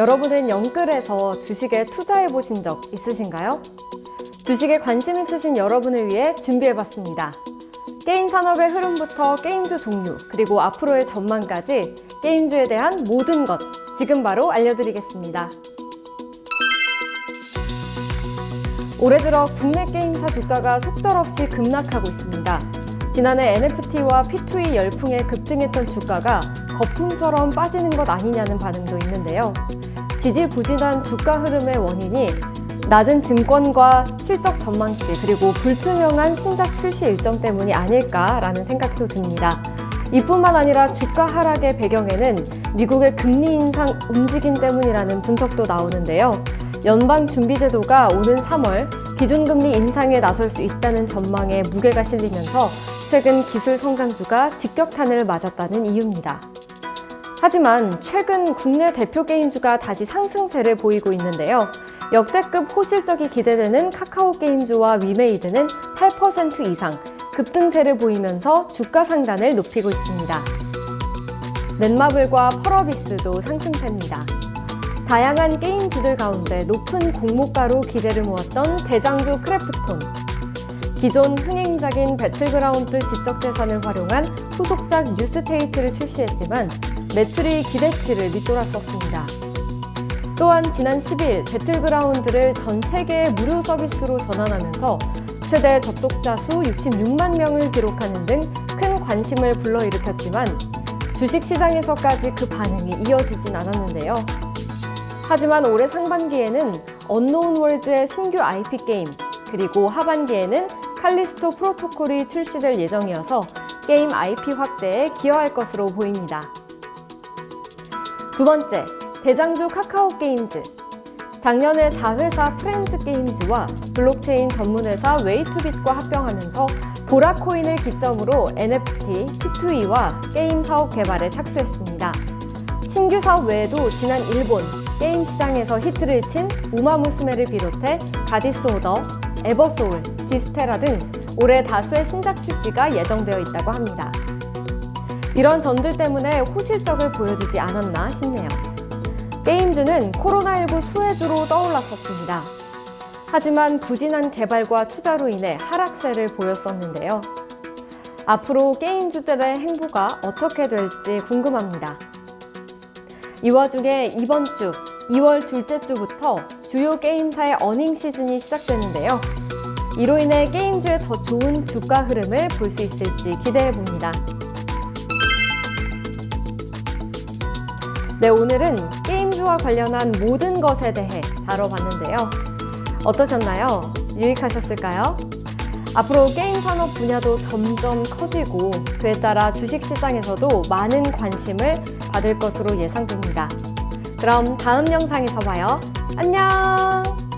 여러분은 영끌에서 주식에 투자해 보신 적 있으신가요? 주식에 관심 있으신 여러분을 위해 준비해 봤습니다. 게임 산업의 흐름부터 게임주 종류, 그리고 앞으로의 전망까지 게임주에 대한 모든 것 지금 바로 알려드리겠습니다. 올해 들어 국내 게임사 주가가 속절없이 급락하고 있습니다. 지난해 NFT와 P2E 열풍에 급등했던 주가가 거품처럼 빠지는 것 아니냐는 반응도 있는데요. 지지부진한 주가 흐름의 원인이 낮은 증권과 실적 전망치 그리고 불투명한 신작 출시 일정 때문이 아닐까라는 생각도 듭니다. 이뿐만 아니라 주가 하락의 배경에는 미국의 금리 인상 움직임 때문이라는 분석도 나오는데요. 연방준비제도가 오는 3월 기준금리 인상에 나설 수 있다는 전망에 무게가 실리면서 최근 기술 성장주가 직격탄을 맞았다는 이유입니다. 하지만 최근 국내 대표 게임주가 다시 상승세를 보이고 있는데요. 역대급 호실적이 기대되는 카카오 게임주와 위메이드는 8% 이상 급등세를 보이면서 주가 상단을 높이고 있습니다. 넷마블과 펄어비스도 상승세입니다. 다양한 게임주들 가운데 높은 공모가로 기대를 모았던 대장주 크래프톤. 기존 흥행작인 배틀그라운드 지적재산을 활용한 후속작 뉴스테이트를 출시했지만 매출이 기대치를 밑돌았었습니다. 또한 지난 10일 배틀그라운드를 전 세계 무료 서비스로 전환하면서 최대 접속자 수 66만 명을 기록하는 등 큰 관심을 불러일으켰지만 주식시장에서까지 그 반응이 이어지진 않았는데요. 하지만 올해 상반기에는 언노운 월즈의 신규 IP 게임, 그리고 하반기에는 칼리스토 프로토콜이 출시될 예정이어서 게임 IP 확대에 기여할 것으로 보입니다. 두 번째, 대장주 카카오 게임즈. 작년에 자회사 프렌즈 게임즈와 블록체인 전문회사 웨이투빗과 합병하면서 보라코인을 기점으로 NFT, P2E와 게임 사업 개발에 착수했습니다. 신규 사업 외에도 지난 일본 게임 시장에서 히트를 친 우마무스메를 비롯해 가디스 오더, 에버소울, 디스테라 등 올해 다수의 신작 출시가 예정되어 있다고 합니다. 이런 점들 때문에 호실적을 보여주지 않았나 싶네요. 게임주는 코로나19 수혜주로 떠올랐었습니다. 하지만 부진한 개발과 투자로 인해 하락세를 보였었는데요. 앞으로 게임주들의 행보가 어떻게 될지 궁금합니다. 이 와중에 이번 주 2월 둘째 주부터 주요 게임사의 어닝 시즌이 시작되는데요. 이로 인해 게임주의 더 좋은 주가 흐름을 볼 수 있을지 기대해 봅니다. 네, 오늘은 게임주와 관련한 모든 것에 대해 다뤄봤는데요. 어떠셨나요? 유익하셨을까요? 앞으로 게임 산업 분야도 점점 커지고 그에 따라 주식 시장에서도 많은 관심을 받을 것으로 예상됩니다. 그럼 다음 영상에서 봐요. 안녕!